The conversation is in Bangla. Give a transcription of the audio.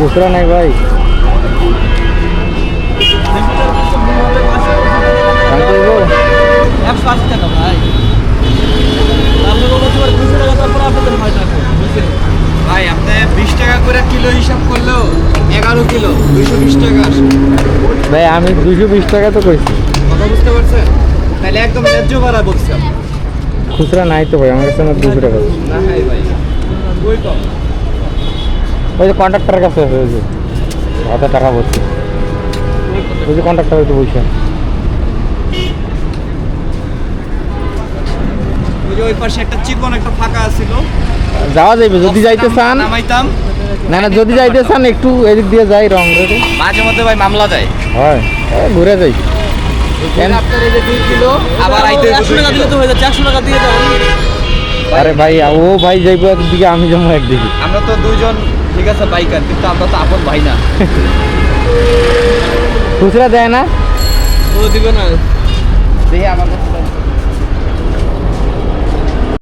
খুচরা নাই ভাই। ভাই আপনি ভাই বিশ টাকা করে কিলো হিসাব করলেও এগারো কিলো দুইশো বিশ টাকা ভাই আমি দুশো বিশ টাকা তো কইছি। কথা বুঝতে পারছেন? তাহলে একদম ন্যায্য ভাড়া বলছি খুচরা নাই তো ভাই আমার কাছে দুশো টাকা। না ভাই। কম ওই যে কন্ট্রাক্টরের কাছে আছে ওই যে। টাকা বলছে ওই যে কন্ট্রাক্টর একটু বসে। ওই পাশে একটা চিকন একটা ফাঁকা ছিল যাওয়া যাইবে যদি যাইতে চান। নামাইতাম। না না যদি যাইতে চান একটু এদিক দিয়ে যাই রং রোডে মাঝে মধ্যে ভাই মামলা দেয়। হয়। ঘুরে যাই। আপনার এই যে দুই কিলো আবার আইতে একশো টাকা দিলে তো হয়ে যাচ্ছে একশো টাকা দিয়ে আরে ভাই ও ভাই যাইবো একদিকে আমি যাব একদিকে। আমরা তো দুইজন ঠিক আছে বাইকার কিন্তু আমরা তো আপন ভাই না। খুচরা দেয় না? ও দিবে না।